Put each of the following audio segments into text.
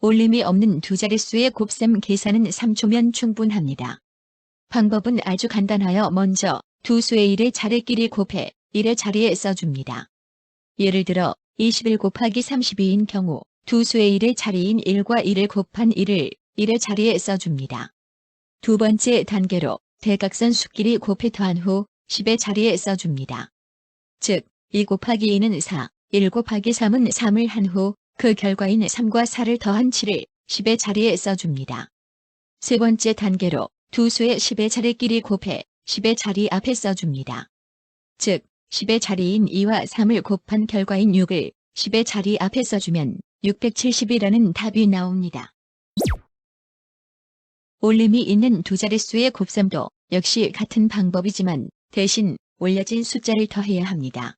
올림이 없는 두 자릿수의 곱셈 계산은 3초면 충분합니다. 방법은 아주 간단하여 먼저 두 수의 1의 자리끼리 곱해 1의 자리에 써줍니다. 예를 들어 21 곱하기 32인 경우 두 수의 1의 자리인 1과 1을 곱한 1을 1의 자리에 써줍니다. 두 번째 단계로 대각선 수끼리 곱해 더한 후 10의 자리에 써줍니다. 즉, 2 곱하기 2는 4, 1 곱하기 3은 3을 한 후 그 결과인 3과 4를 더한 7을 10의 자리에 써줍니다. 세 번째 단계로 두 수의 10의 자리끼리 곱해 10의 자리 앞에 써줍니다. 즉, 10의 자리인 2와 3을 곱한 결과인 6을 10의 자리 앞에 써주면 670이라는 답이 나옵니다. 올림이 있는 두 자릿수의 곱셈도 역시 같은 방법이지만 대신 올려진 숫자를 더해야 합니다.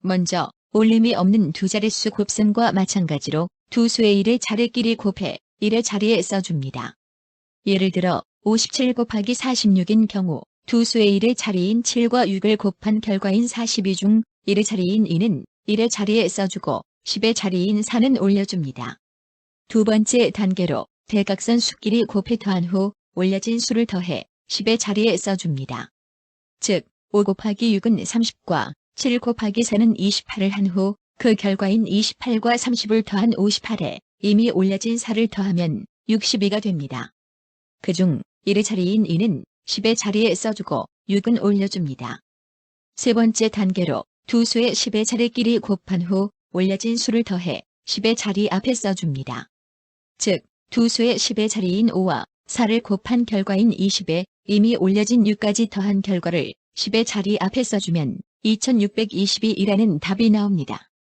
먼저 올림이 없는 두 자릿수 곱셈과 마찬가지로 두 수의 1의 자리끼리 곱해 1의 자리에 써줍니다. 예를 들어 57 곱하기 46인 경우 두 수의 1의 자리인 7과 6을 곱한 결과인 42 중 1의 자리인 2는 1의 자리에 써주고 10의 자리인 4는 올려줍니다. 두 번째 단계로 대각선 수끼리 곱해 더한 후 올려진 수를 더해 10의 자리에 써줍니다. 즉, 5 곱하기 6은 30과 7 곱하기 4는 28을 한 후 그 결과인 28과 30을 더한 58에 이미 올려진 4를 더하면 62가 됩니다. 그중 1의 자리인 2는 10의 자리에 써주고 6은 올려줍니다. 세 번째 단계로 두 수의 10의 자리끼리 곱한 후 올려진 수를 더해 10의 자리 앞에 써줍니다. 즉, 두 수의 10의 자리인 5와 4를 곱한 결과인 20에 이미 올려진 6까지 더한 결과를 10의 자리 앞에 써주면 2622이라는 답이 나옵니다.